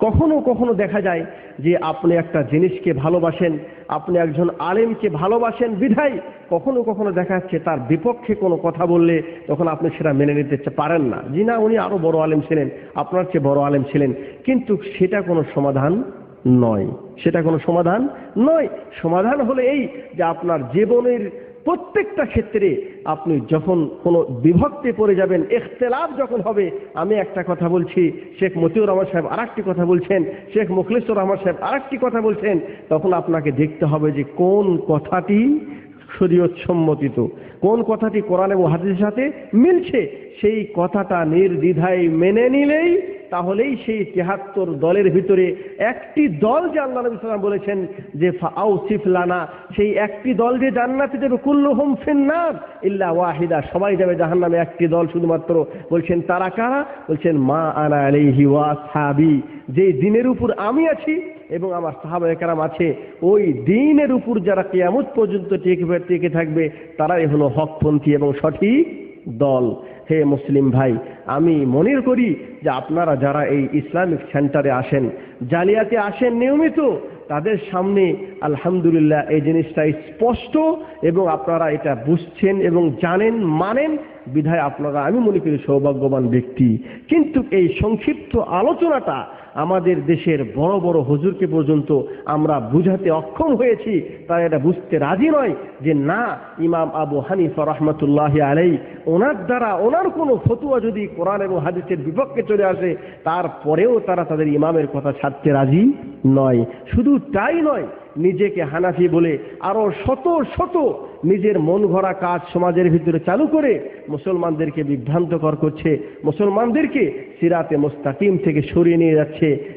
কখনো কখনো দেখা যায় যে আপনি একটা জিনিসকে ভালোবাসেন, আপনি একজন আলেমকে ভালোবাসেন, বিধায় কখনো কখনো দেখা যাচ্ছে তার বিপক্ষে কোনো কথা বললে তখন আপনি সেটা মেনে নিতে পারেন না। জি না, উনি আরও বড় আলেম ছিলেন, আপনার চেয়ে বড় আলেম ছিলেন, কিন্তু সেটা কোনো সমাধান নয়। সেটা কোনো সমাধান নয়। সমাধান হলে এই যে আপনার জীবনের প্রত্যেকটা ক্ষেত্রে আপনি যখন কোনো বিভক্তি পড়ে যাবেন এখতেলাফ যখন হবে, আমি একটা কথা বলছি, শেখ মতিউর রহমান সাহেব আরেকটি কথা বলছেন, শেখ মুখলিসুর রহমান সাহেব আরেকটি কথা বলছেন, তখন আপনাকে দেখতে হবে যে কোন কথাটি শরীয়ত সম্মতিত, কোন কথাটি কোরআন এবং হাদিসের সাথে মিলছে। সেই কথাটা নির্দ্বিধায় মেনে নিলেই তাহলেই সেই তেহাত্তর দলের ভিতরে একটি দল যে আল্লাহ নবী সাল্লাম বলেছেন যে আউ সিফলানা সেই একটি দল যে জান্নাতে যাবে কুল্লু হুম ফিন্নার, ইল্লা ওয়াহিদা, সবাই যাবে জাহান নামে একটি দল শুধুমাত্র বলছেন তারা কারা? বলছেন, মা আনা আলাইহি ওয়া সাহাবি যে দিনের উপর আমি আছি এবং আমার সাহাবা একরাম আছে, ওই দিনের উপর যারা কিয়ামত পর্যন্ত টেকে, টিকে থাকবে, তারাই হলো হকপন্থী এবং সঠিক দল। হে মুসলিম ভাই, আমি মনে করি যে আপনারা যারা এই ইসলামিক সেন্টারে আসেন, জালিয়াতে আসেন নিয়মিত তাদের সামনে আলহামদুলিল্লাহ এই জিনিসটা স্পষ্ট এবং আপনারা এটা বুঝছেন এবং জানেন, মানেন। বিধায় আপনারা, আমি মনে করি সৌভাগ্যবান ব্যক্তি। কিন্তু এই সংক্ষিপ্ত আলোচনাটা আমাদের দেশের বড় বড় হুজুরকে পর্যন্ত আমরা বুঝাতে অক্ষম হয়েছি, তারা এটা বুঝতে রাজি নয় যে না, ইমাম আবু হানিফা রহমতুল্লাহ আলাই ওনার দ্বারা, ওনার কোনো ফতুয়া যদি কোরআন এবং হাদিসের বিপক্ষে চলে আসে, তারপরেও তারা তাদের ইমামের কথা ছাড়তে রাজি নয়। শুধু তাই নয়, নিজেকে হানাফি বলে আরও শত শত নিজের মন ভরা কাজ সমাজের ভিতরে চালু করে মুসলমানদেরকে বিভ্রান্তকর করছে। মুসলমানদেরকে সিরাতে মোস্তাকিম থেকে সরিয়ে নিয়ে যাচ্ছে।